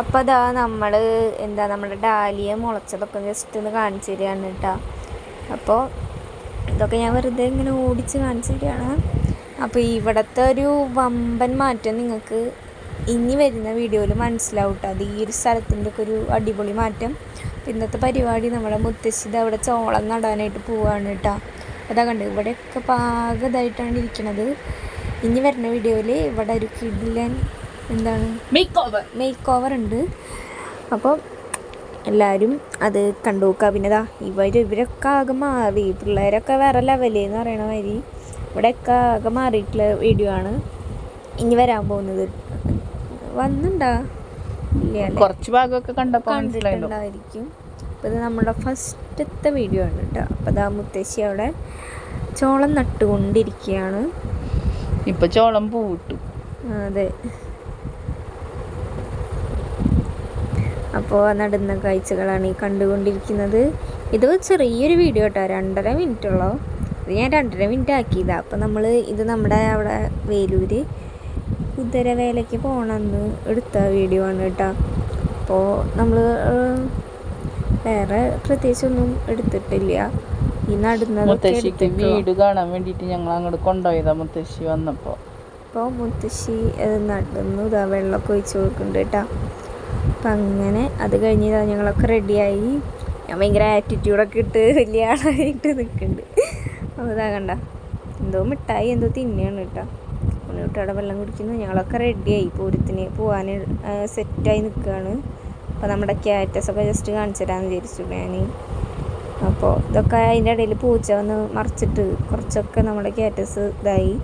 അപ്പോൾ അതാ നമ്മൾ എന്താ നമ്മുടെ ഡാലിയ മുളച്ചതൊക്കെ ജസ്റ്റ് ഒന്ന് കാണിച്ചു തരികയാണ് കേട്ടോ അപ്പോൾ ഇതൊക്കെ ഞാൻ വെറുതെ ഇങ്ങനെ ഓടിച്ച് കാണിച്ചു തരികയാണ് അപ്പോൾ ഇവിടുത്തെ ഒരു വമ്പൻ മാറ്റം നിങ്ങൾക്ക് ഇനി വരുന്ന വീഡിയോയിൽ മനസ്സിലാവും കേട്ടോ അത് ഈ ഒരു സ്ഥലത്തിന്റെ ഒക്കെ ഒരു അടിപൊളി മാറ്റം. ഇന്നത്തെ പരിപാടി നമ്മുടെ മുത്തശ്ശിത് അവിടെ ചോളം നടാനായിട്ട് പോവാണ് കേട്ടോ അതാ കണ്ട് ഇവിടെയൊക്കെ പാകതായിട്ടാണ് ഇരിക്കണത്. ഇനി വരുന്ന വീഡിയോയിൽ ഇവിടെ ഒരു കിഡിലൻ എന്താണ്? മേക്ക് ഓവർ മേക്ക് ഓവർ ഉണ്ട്. അപ്പോൾ എല്ലാവരും അത് കണ്ടു നോക്കുക പിന്നെ ഇതാ ഇവർ ഇവരൊക്കെ ആകെ മാറി. പിള്ളേരൊക്കെ വേറെ ലെവലെന്ന് പറയണ മാതിരി ഇവിടെയൊക്കെ ആകെ മാറിയിട്ടുള്ള വീഡിയോ ആണ് ഇനി വരാൻ പോകുന്നത്. വന്നുണ്ടാ? കുറച്ച് ഭാഗമൊക്കെ കണ്ടപ്പോൾ കണ്ടിട്ടുണ്ടായിരിക്കും. അപ്പോൾ ഇത് നമ്മുടെ ഫസ്റ്റത്തെ വീഡിയോ ആണ് കേട്ടോ. അപ്പോൾ ഇതാ മുത്തശ്ശി അവിടെ ചോളം നട്ടുകൊണ്ടിരിക്കുകയാണ്. ഇപ്പൊ ചോളം പൂട്ടു അതെ. അപ്പോൾ നടുന്ന കാഴ്ചകളാണ് ഈ കണ്ടുകൊണ്ടിരിക്കുന്നത്. ഇത് ചെറിയൊരു വീഡിയോ കേട്ടോ രണ്ടര മിനിറ്റ് ഉള്ളൂ? ഇത് ഞാൻ രണ്ടര മിനിറ്റ് ആക്കിയതാണ് അപ്പോൾ നമ്മൾ ഇത് നമ്മുടെ അവിടെ വേലൂര് കുതിരവേലയ്ക്ക് പോകണമെന്ന് എടുത്ത വീഡിയോ ആണ് കേട്ടോ. അപ്പോൾ നമ്മൾ വേറെ പ്രത്യേകിച്ചൊന്നും എടുത്തിട്ടില്ല. ഈ നടുന്ന മുത്തശ്ശിക്ക് എടുത്തിട്ടുള്ളൂ വീട് കാണാൻ വേണ്ടിയിട്ട് ഞങ്ങൾ അങ്ങോട്ട് കൊണ്ടുപോയതാ മുത്തശ്ശി വന്നപ്പോൾ. അപ്പോൾ മുത്തശ്ശി അത് നടന്നു. ഇതാ വെള്ളമൊക്കെ ഒഴിച്ചു കൊടുക്കുന്നുണ്ട് കേട്ടോ. അപ്പം അങ്ങനെ അത് കഴിഞ്ഞ് ഞങ്ങളൊക്കെ റെഡിയായി ഞാൻ ഭയങ്കര ആറ്റിറ്റ്യൂഡൊക്കെ ഇട്ട് വലിയ ആളായിട്ട് നിൽക്കുന്നുണ്ട് അപ്പോൾ ഇതാ കണ്ട എന്തോ മിഠായി എന്തോ തിന്നെയാണ് കേട്ടോ. കുട്ടിയുടെ വെള്ളം കുടിക്കുന്നു. ഞങ്ങളൊക്കെ റെഡിയായി പൂരത്തിന് പോകാൻ സെറ്റായി നിൽക്കുകയാണ് അപ്പോൾ നമ്മുടെ ക്യാറ്റസൊക്കെ ജസ്റ്റ് കാണിച്ചു തരാമെന്ന് വിചാരിച്ചു ഞാൻ അപ്പോൾ ഇതൊക്കെ അതിന്റെ ഇടയിൽ പൂച്ച വന്ന് മറിച്ചിട്ട് കുറച്ചൊക്കെ നമ്മുടെ ക്യാറ്റസ് ഇതായി.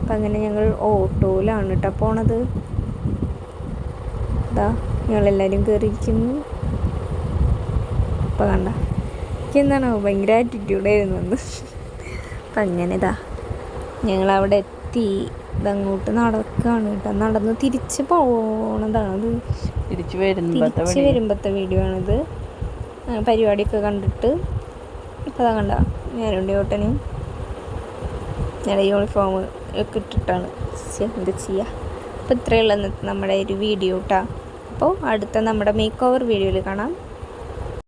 അപ്പം അങ്ങനെ ഞങ്ങൾ ഓട്ടോയിലാണ് കേട്ടോ പോണത്. ഇതാ ഞങ്ങളെല്ലാവരും കയറിയിരിക്കുന്നു അപ്പം കണ്ട എനിക്ക് എന്താണോ ഭയങ്കര ആറ്റിറ്റ്യൂഡായിരുന്നു അന്ന്. അപ്പം അങ്ങനെ ഇതാ ഞങ്ങളവിടെ എത്തി. ഇതങ്ങോട്ട് നടക്കുകയാണ് കേട്ടോ. നടന്ന് തിരിച്ച് പോണതാണ് തിരിച്ചു വരുമ്പത്തെ തിരിച്ച് വഴി. വരുമ്പോഴത്തെ വീഡിയോ ആണിത്. പരിപാടിയൊക്കെ കണ്ടിട്ട്. ഇപ്പോൾ അതാ കണ്ട ഞാനുണ്ട് ഓട്ടനും. ഞങ്ങളുടെ യൂണിഫോം ഒക്കെ ഇട്ടിട്ടാണ്. എന്താ എന്ത് ചെയ്യുക അപ്പോൾ ഇത്രയുള്ള നമ്മുടെ ഒരു വീഡിയോ കേട്ടോ അപ്പോൾ അടുത്ത നമ്മുടെ മേക്ക് ഓവർ വീഡിയോയിൽ കാണാം.